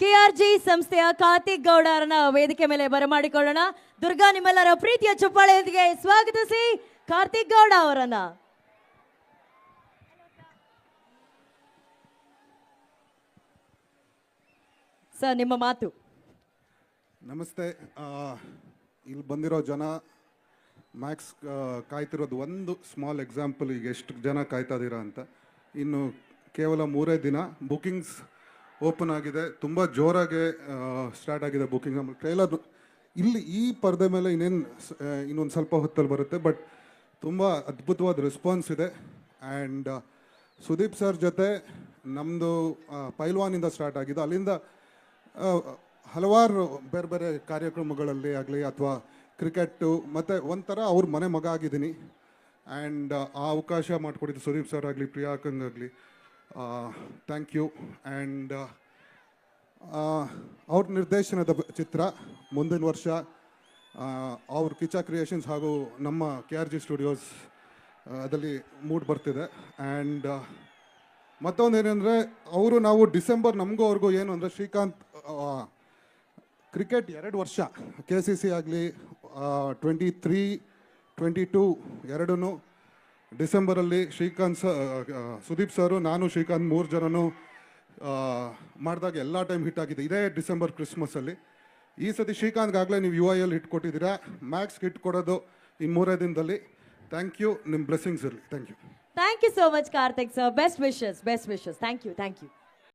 KRG ಸಂಸ್ಥೆಯ ಕಾರ್ತಿಕ್ ಗೌಡ ವೇದಿಕೆ ಮೇಲೆ ಬರಮಾಡಿಕೊಳ್ಳೋಣ. ದುರ್ಗಾ, ನಿಮ್ಮೆಲ್ಲರ ಪ್ರೀತಿಯ ಚಪ್ಪಾಳೆಯೊಂದಿಗೆ ಸ್ವಾಗತಿಸಿ ಕಾರ್ತಿಕ್ ಗೌಡ ಅವರನ್ನ. ಸರ್, ನಿಮ್ಮ ಮಾತು. ನಮಸ್ತೆ. ಇಲ್ಲಿ ಬಂದಿರೋ ಜನ, ಮ್ಯಾಕ್ಸ್ ಕಾಯ್ತಿರೋದು ಒಂದು ಸ್ಮಾಲ್ ಎಕ್ಸಾಂಪಲ್ ಈಗ ಎಷ್ಟು ಜನ ಕಾಯ್ತಾ ಇದ್ದೀರಾ ಅಂತ. ಇನ್ನು ಕೇವಲ ಮೂರೇ ದಿನ ಬುಕಿಂಗ್ಸ್ ಓಪನ್ ಆಗಿದೆ, ತುಂಬ ಜೋರಾಗಿ ಸ್ಟಾರ್ಟ್ ಆಗಿದೆ ಬುಕಿಂಗ್ ಟ್ರೈಲರ್ ಇಲ್ಲಿ ಈ ಪರದೆ ಮೇಲೆ ಇನ್ನೇನು ಇನ್ನೊಂದು ಸ್ವಲ್ಪ ಹೊತ್ತಲ್ಲಿ ಬರುತ್ತೆ ಬಟ್ ತುಂಬ ಅದ್ಭುತವಾದ ರೆಸ್ಪಾನ್ಸ್ ಇದೆ. ಆ್ಯಂಡ್ ಸುದೀಪ್ ಸರ್ ಜೊತೆ ನಮ್ಮದು ಪೈಲ್ವಾನಿಂದ ಸ್ಟಾರ್ಟ್ ಆಗಿದ್ದು, ಅಲ್ಲಿಂದ ಹಲವಾರು ಬೇರೆ ಬೇರೆ ಕಾರ್ಯಕ್ರಮಗಳಲ್ಲಿ ಆಗಲಿ ಅಥವಾ ಕ್ರಿಕೆಟ್ಟು ಮತ್ತು ಒಂಥರ ಅವ್ರ ಮನೆ ಮಗ ಆಗಿದ್ದೀನಿ. ಆ್ಯಂಡ್ ಆ, ಅವಕಾಶ ಮಾಡಿಕೊಟ್ಟಿದ್ದು ಸುದೀಪ್ ಸರ್ ಆಗಲಿ ಪ್ರಿಯಾಕಂಗಾಗಲಿ ಥ್ಯಾಂಕ್ ಯು ಆ್ಯಂಡ್ ಅವ್ರ ನಿರ್ದೇಶನದ ಚಿತ್ರ ಮುಂದಿನ ವರ್ಷ ಅವ್ರ ಕಿಚಾ ಕ್ರಿಯೇಷನ್ಸ್ ಹಾಗೂ ನಮ್ಮ ಕೆ ಆರ್ ಜಿ ಸ್ಟುಡಿಯೋಸ್ ಅದರಲ್ಲಿ ಮೂಡ್ ಬರ್ತಿದೆ. ಆ್ಯಂಡ್ ಮತ್ತೊಂದು ಏನಂದರೆ, ಅವರು ನಾವು ಡಿಸೆಂಬರ್ ನಮಗೂ ಅವ್ರಿಗೂ ಏನು ಅಂದರೆ ಶ್ರೀಕಾಂತ್ ಕ್ರಿಕೆಟ್ ಎರಡು ವರ್ಷ ಕೆ ಸಿ ಸಿ ಆಗಲಿ ಟ್ವೆಂಟಿ ತ್ರೀ ಟ್ವೆಂಟಿ ಟೂ ಎರಡೂ ಡಿಸೆಂಬರಲ್ಲಿ ಶ್ರೀಕಾಂತ್ ಸುದೀಪ್ ಸರು, ನಾನು ಶ್ರೀಕಾಂತ್ ಮೂರು ಜನನು ಮಾಡಿದಾಗ ಎಲ್ಲ ಟೈಮ್ ಹಿಟ್ ಆಗಿದೆ. ಇದೇ ಡಿಸೆಂಬರ್ ಕ್ರಿಸ್ಮಸ್ಸಲ್ಲಿ. ಈ ಸತಿ ಶ್ರೀಕಾಂತ್ಗಾಗಲೇ ನೀವು ಯು ಐ ಎಲ್ ಹಿಟ್ ಕೊಟ್ಟಿದ್ದೀರಾ. ಮ್ಯಾಕ್ಸ್ ಹಿಟ್ ಕೊಡೋದು ಈ ಮೂರೇ ದಿನದಲ್ಲಿ. ಥ್ಯಾಂಕ್ ಯು ನಿಮ್ಮ ಬ್ಲೆಸ್ಸಿಂಗ್ಸ್ ಇರಲಿ. Thank you. Thank you so much Karthik sir. Best wishes best wishes thank you thank you.